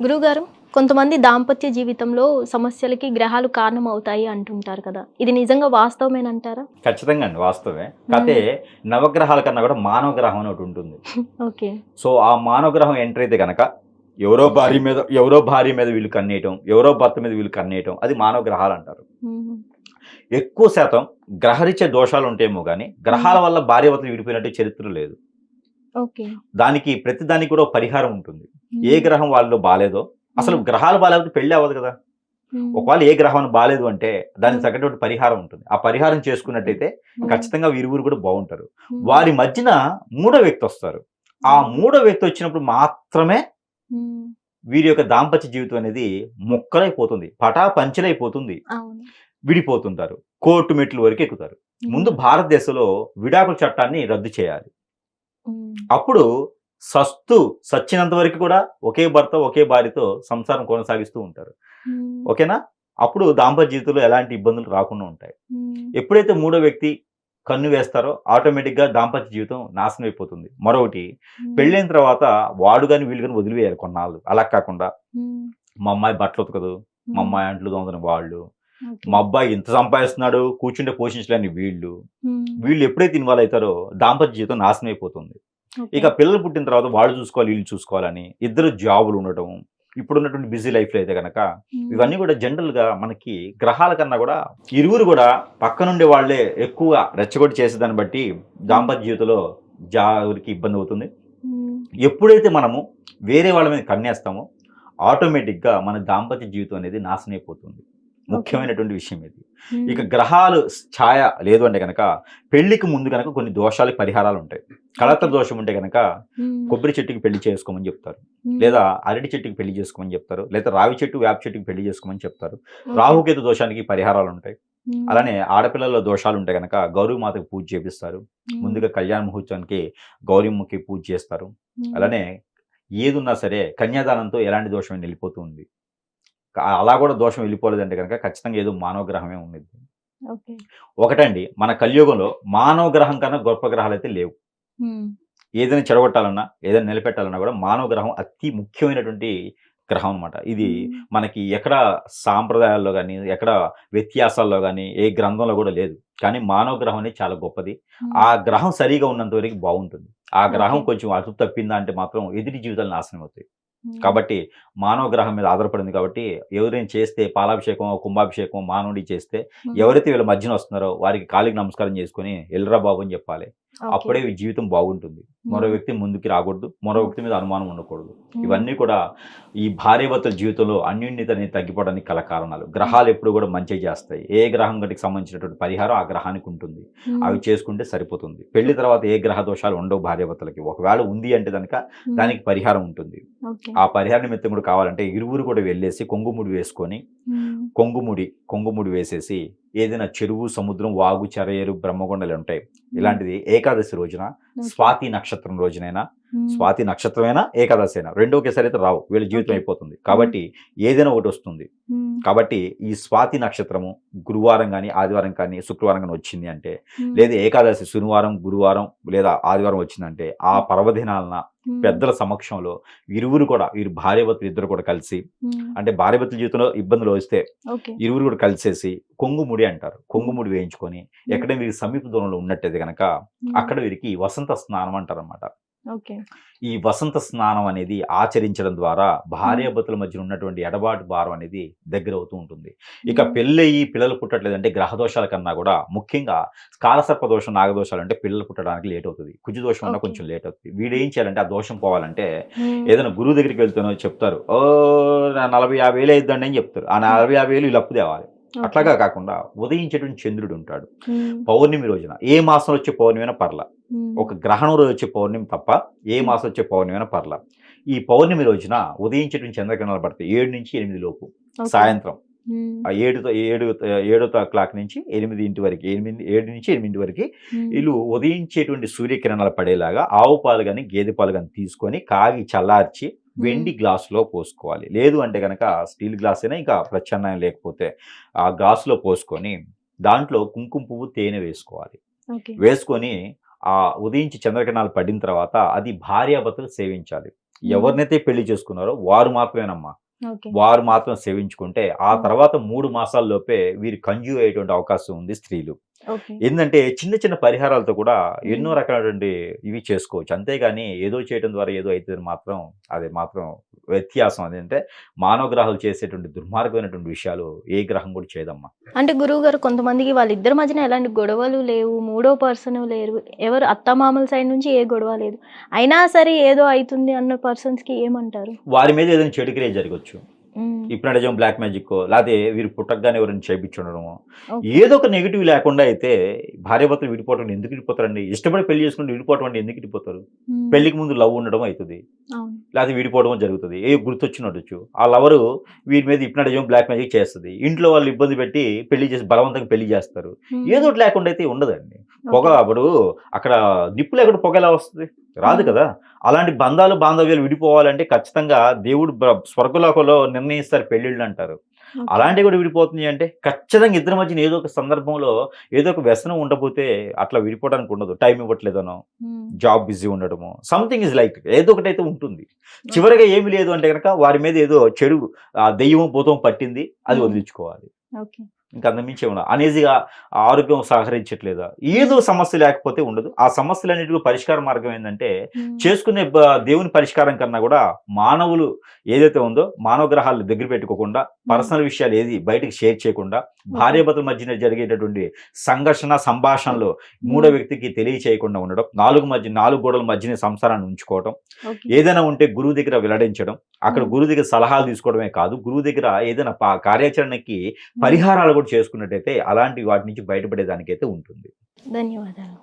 గురుగారు కొంతమంది దాంపత్య జీవితంలో సమస్యలకి గ్రహాలు కారణం అవుతాయి అంటుంటారు కదా. ఇది నిజంగా వాస్తవమేనంటారా? ఖచ్చితంగా అండి వాస్తవే కాకపోతే నవగ్రహాల కన్నా కూడా మానవ గ్రహం అని ఒకటి ఉంటుంది. ఓకే. సో ఆ మానవ గ్రహం ఎంటర్ అయితే కనుక ఎవరో భార్య మీద ఎవరో భార్య మీద వీళ్ళు కన్నేయటం ఎవరో భర్త మీద వీళ్ళు కన్నేయటం అది మానవ గ్రహాలు అంటారు ఎక్కువ శాతం గ్రహరీత్యా దోషాలు ఉంటాయేమో కానీ గ్రహాల వల్ల భార్యవతలు విడిపోయినట్టు చరిత్ర లేదు. దానికి ప్రతి దానికి కూడా పరిహారం ఉంటుంది. ఏ గ్రహం వాళ్ళు బాగాలేదో అసలు గ్రహాలు బాగాలేకపోతే పెళ్ళి అవ్వదు కదా. ఒకవేళ ఏ గ్రహం బాగాలేదు అంటే దానికి తగ్గటువంటి పరిహారం ఉంటుంది. ఆ పరిహారం చేసుకున్నట్టయితే ఖచ్చితంగా వీరువురు కూడా బాగుంటారు. వారి మధ్యన మూడో వ్యక్తి వస్తారు. ఆ మూడో వ్యక్తి వచ్చినప్పుడు మాత్రమే వీరి యొక్క దాంపత్య జీవితం అనేది మొక్కలైపోతుంది. పటా పంచలైపోతుంది విడిపోతుంటారు. కోర్టు మెట్లు వరకు ఎక్కుతారు. ముందు భారతదేశంలో విడాకుల చట్టాన్ని రద్దు చేయాలి. అప్పుడు సస్తు సచ్చినంత వరకు కూడా ఒకే భర్త ఒకే భార్యతో సంసారం కొనసాగిస్తూ ఉంటారు. ఓకేనా? అప్పుడు దాంపత్య జీవితంలో ఎలాంటి ఇబ్బందులు రాకుండా ఉంటాయి. ఎప్పుడైతే మూడో వ్యక్తి కన్ను వేస్తారో ఆటోమేటిక్గా దాంపత్య జీవితం నాశనం అయిపోతుంది. మరొకటి పెళ్ళైన తర్వాత వాడు కానీ వీళ్ళు కానీ వదిలివేయాలి కొన్నాళ్ళు. అలా కాకుండా మా అమ్మాయి బట్టలు ఉతకదు మా అమ్మాయి అంట్లు దొంగని వాళ్ళు. మా అబ్బాయి ఇంత సంపాదిస్తున్నాడు కూర్చుంటే పోషించలేని వీళ్ళు. వీళ్ళు ఎప్పుడైతే ఇన్వాల్వ్ అవుతారో దాంపత్య జీవితం నాశనం అయిపోతుంది. ఇక పిల్లలు పుట్టిన తర్వాత వాళ్ళు చూసుకోవాలి వీళ్ళు చూసుకోవాలని ఇద్దరు జాబులు ఉండటం ఇప్పుడు ఉన్నటువంటి బిజీ లైఫ్లో అయితే కనుక ఇవన్నీ కూడా జనరల్గా మనకి గ్రహాల కన్నా కూడా ఇరువురు కూడా పక్కనుండే వాళ్ళే ఎక్కువ రెచ్చగొట్టి చేసేదాన్ని బట్టి దాంపత్య జీవితంలో జారికి ఇబ్బంది అవుతుంది. ఎప్పుడైతే మనము వేరే వాళ్ళ మీద కన్నేస్తామో ఆటోమేటిక్గా మన దాంపత్య జీవితం అనేది నాశనం అయిపోతుంది. ముఖ్యమైనటువంటి విషయం ఇది. ఇక గ్రహాలు ఛాయ లేదు అంటే కనుక పెళ్ళికి ముందు కనుక కొన్ని దోషాలకు పరిహారాలు ఉంటాయి. కళత్ర దోషం ఉంటే కనుక కొబ్బరి చెట్టుకి పెళ్ళి చేసుకోమని చెప్తారు. లేదా అరటి చెట్టుకి పెళ్ళి చేసుకోమని చెప్తారు. లేదా రావి చెట్టు వేప చెట్టుకి పెళ్ళి చేసుకోమని చెప్తారు. రాహుకేతు దోషానికి పరిహారాలు ఉంటాయి. అలానే ఆడపిల్లల దోషాలు ఉంటే కనుక గౌరవమాతకి పూజ చేపిస్తారు. ముందుగా కళ్యాణ ముహూర్తానికి గౌరీమ్మకి పూజ చేస్తారు. అలానే ఏదున్నా సరే కన్యాదానంతో ఎలాంటి దోషం వెళ్ళిపోతూ ఉంది. అలా కూడా దోషం వెళ్ళిపోలేదంటే కనుక ఖచ్చితంగా ఏదో మానవ గ్రహమే ఓకే. ఒకటండి మన కలియుగంలో మానవ గ్రహం కన్నా గొప్ప గ్రహాలు అయితే లేవు ఏదైనా చెడగొట్టాలన్నా ఏదైనా నిలబెట్టాలన్నా కూడా మానవ గ్రహం అతి ముఖ్యమైనటువంటి గ్రహం అన్నమాట. ఇది మనకి ఎక్కడ సాంప్రదాయాల్లో కానీ ఎక్కడ వ్యత్యాసాల్లో కానీ ఏ గ్రంథంలో కూడా లేదు. కానీ మానవ గ్రహం అనేది చాలా గొప్పది. ఆ గ్రహం సరిగా ఉన్నంత వరకు బాగుంటుంది. ఆ గ్రహం. కొంచెం అదుపు తప్పిందా అంటే మాత్రం ఎదుటి జీవితాలు నాశనం అవుతాయి. కాబట్టి మానవ గ్రహం మీద ఆధారపడింది కాబట్టి ఎవరైనా చేస్తే పాలాభిషేకం కుంభాభిషేకం మానవుడి చేస్తే ఎవరైతే వీళ్ళ మధ్యన వస్తున్నారో వారికి కాలికి నమస్కారం చేసుకుని ఎల్రా బాబు అని చెప్పాలి. అప్పుడే జీవితం బాగుంటుంది. మరో వ్యక్తి ముందుకి రాకూడదు మరో వ్యక్తి మీద అనుమానం ఉండకూడదు. ఇవన్నీ కూడా ఈ భార్యభర్తల జీవితంలో అన్యోన్యత అనేది తగ్గిపోవడానికి కల కారణాలు. గ్రహాలు ఎప్పుడు కూడా మంచి చేస్తాయి. ఏ గ్రహం గటికి సంబంధించినటువంటి పరిహారం ఆ గ్రహానికి ఉంటుంది. అవి చేసుకుంటే సరిపోతుంది. పెళ్ళి తర్వాత ఏ గ్రహ దోషాలు ఉండవు భార్యాభర్తలకి. ఒకవేళ ఉంది అంటే కనుక దానికి పరిహారం ఉంటుంది. ఆ పరిహార నిమిత్తం కూడా కావాలంటే ఇరువురు కూడా వెళ్ళేసి కొంగుముడి వేసుకొని కొంగుముడి కొంగుముడి వేసేసి ఏదైనా చెరువు సముద్రం వాగు చెరయేరు బ్రహ్మగొండలు ఉంటాయి. ఇలాంటిది ఏకాదశి రోజున స్వాతి నక్షత్రం రోజునైనా స్వాతి నక్షత్రమైనా ఏకాదశి అయినా రెండో ఒకేసారి అయితే రావు. వీళ్ళ జీవితం. అయిపోతుంది. కాబట్టి ఏదైనా ఒకటి వస్తుంది. కాబట్టి ఈ స్వాతి నక్షత్రము గురువారం కానీ ఆదివారం కానీ శుక్రవారం కానీ వచ్చింది అంటే లేదా ఏకాదశి శనివారం గురువారం లేదా ఆదివారం వచ్చిందంటే ఆ పర్వదినాలన పెద్దల సమక్షంలో ఇరువురు కూడా వీరు భార్యభర్తలు ఇద్దరు కూడా కలిసి అంటే భార్యభర్తల జీవితంలో ఇబ్బందులు వస్తే ఇరువురు కూడా కలిసేసి కొంగుముడి అంటారు. కొంగుముడి వేయించుకొని ఎక్కడ వీరికి సమీప దూరంలో ఉన్నట్టయితే కనుక అక్కడ వీరికి వసంత స్నానం అంటారు అనమాట ఈ వసంత స్నానం అనేది ఆచరించడం ద్వారా భార్యాభర్తల మధ్య ఉన్నటువంటి ఎడబాటు భారం అనేది దగ్గర అవుతూ ఉంటుంది. ఇక పెళ్ళయి పిల్లలు పుట్టట్లేదంటే గ్రహ దోషాల కన్నా కూడా ముఖ్యంగా కాలసర్ప దోషం నాగదోషాలు అంటే పిల్లలు పుట్టడానికి లేట్ అవుతుంది. కుజు దోషం అన్న. కొంచెం లేట్ అవుతుంది. వీడు ఏం చేయాలంటే ఆ దోషం పోవాలంటే ఏదైనా గురువు దగ్గరికి వెళ్తానో చెప్తారు ఓ నలభై యాభై వేలు అయిద్దండి అని చెప్తారు. ఆ నలభై యాభై వేలు వీళ్ళు అప్పు తేవాలి. అట్లాగా కాకుండా ఉదయించేటువంటి చంద్రుడు ఉంటాడు. పౌర్ణమి రోజున ఏ మాసం వచ్చే పౌర్ణమి అయినా పర్ల ఒక గ్రహణం రోజు వచ్చే పౌర్ణమి తప్ప ఏ మాసం వచ్చే పౌర్ణమి అయినా పర్ల. ఈ పౌర్ణమి రోజున ఉదయించేటువంటి చంద్రగ్రహణాలు పడతాయి ఏడు నుంచి ఎనిమిది లోపు సాయంత్రం. ఆ ఏడుతో ఏడు ఏడో క్లాక్ నుంచి ఎనిమిది ఇంటి వరకు ఎనిమిది ఏడు నుంచి ఎనిమిది వరకు వీళ్ళు ఉదయించేటువంటి సూర్యకిరణాలు పడేలాగా ఆవు పాలు కానీ గేదె పాలు కానీ తీసుకొని కాగి చల్లార్చి వెండి గ్లాసులో పోసుకోవాలి. లేదు అంటే కనుక స్టీల్ గ్లాస్ అయినా ఇంకా ప్రత్యామ్నాయం లేకపోతే ఆ గ్లాసులో పోసుకొని దాంట్లో కుంకుమ పువ్వు తేనె వేసుకోవాలి. వేసుకొని ఆ ఉదయించి చంద్రకిరణాలు పడిన తర్వాత అది భార్యాభర్తలు సేవించాలి. ఎవరినైతే పెళ్ళి చేసుకున్నారో వారు మాత్రమేనమ్మా. వారు మాత్రం సేవించుకుంటే ఆ. తర్వాత మూడు మాసాల్లోపే వీరు కంజూ అయ్యేటువంటి అవకాశం ఉంది స్త్రీలు. ఏంటంటే చిన్న చిన్న పరిహారాలతో కూడా ఎన్నో. రకాలైనటువంటి ఇవి చేసుకోవచ్చు. అంతేగాని ఏదో చేయడం ద్వారా ఏదో అవుతుంది మాత్రం అది మాత్రం వ్యత్యాసం అదేంటే మానవ గ్రహాలు చేసేటువంటి దుర్మార్గమైనటువంటి విషయాలు ఏ గ్రహం కూడా చేయదమ్మా. అంటే గురువు గారు కొంతమందికి వాళ్ళిద్దరి మధ్యన ఎలాంటి గొడవలు లేవు మూడో పర్సన్ లేరు ఎవరు అత్తమామల సైడ్ నుంచి ఏ గొడవ లేదు. అయినా సరే ఏదో అవుతుంది అన్న పర్సన్స్కి ఏమంటారు? వారి మీద ఏదైనా చెడు క్రియ జరగచ్చు. ఇప్పుడు బ్లాక్ మ్యాజిక్ లేకపోతే వీరు పుట్టగానే ఎవరైనా చేయించుండడము. ఏదో ఒక నెగిటివ్ లేకుండా అయితే భార్యాభర్తలు విడిపోవటం ఎందుకు విడిపోతారండి? ఇష్టపడి పెళ్ళి చేసుకుంటే విడిపోవటం అంటే ఎందుకు విడిపోతారు? పెళ్ళికి ముందు లవ్ ఉండడం అవుతుంది. లేకపోతే విడిపోవడం జరుగుతుంది. ఏ గుర్తొచ్చినట్టు ఆ లవరు వీరి మీద ఇప్పినట్టు బ్లాక్ మ్యాజిక్ చేస్తుంది. ఇంట్లో వాళ్ళు ఇబ్బంది పెట్టి పెళ్ళి చేసి బలవంతంగా పెళ్ళి చేస్తారు. ఏదో ఒకటి లేకుండా అయితే ఉండదండి. పొగ అప్పుడు అక్కడ నిప్పు లేకుండా పొగ ఎలా వస్తుంది? రాదు. కదా. అలాంటి బంధాలు బాంధవ్యాలు విడిపోవాలంటే ఖచ్చితంగా దేవుడు స్వర్గలోకంలో నిర్ణయిస్తారు పెళ్ళిళ్ళు అంటారు. అలాంటివి కూడా విడిపోతుంది అంటే ఖచ్చితంగా ఇద్దరి మధ్యన ఏదో ఒక సందర్భంలో ఏదో ఒక వ్యసనం ఉండకపోతే అట్లా విడిపోవడానికి ఉండదు. టైం ఇవ్వట్లేదనో జాబ్ బిజీ ఉండడము సంథింగ్ ఇస్ లైక్ ఏదో ఒకటి అయితే ఉంటుంది చివరిగా ఏమి లేదు అంటే కనుక వారి మీద ఏదో చెడు దెయ్యం భూతం పట్టింది అది. వదిలించుకోవాలి. ఓకే. ఇంకా అంతమించి ఏమన్నా అనేజీగా ఆరోగ్యం సహకరించట్లేదా? ఏదో సమస్య లేకపోతే ఉండదు. ఆ సమస్యలన్నిటికీ పరిష్కార మార్గం ఏంటంటే చేసుకునే దేవుని పరిష్కారం కన్నా కూడా మానవులు ఏదైతే ఉందో మానవ గ్రహాలు దగ్గర పెట్టుకోకుండా పర్సనల్ విషయాలు ఏది బయటకు షేర్ చేయకుండా భార్యాభర్తల మధ్యన జరిగేటటువంటి సంఘర్షణ సంభాషణలు మూడో వ్యక్తికి తెలియచేయకుండా ఉండడం నాలుగు మధ్య నాలుగు గోడల మధ్యన సంసారాన్ని ఉంచుకోవడం. ఏదైనా ఉంటే గురువు దగ్గర వెల్లడించడం అక్కడ. గురువు దగ్గర సలహాలు తీసుకోవడమే కాదు గురువు దగ్గర ఏదైనా కార్యాచరణకి పరిహారాలు కూడా చేసుకున్నట్టయితే అలాంటి వాటి నుంచి బయటపడేదానికైతే ఉంటుంది. ధన్యవాదాలు.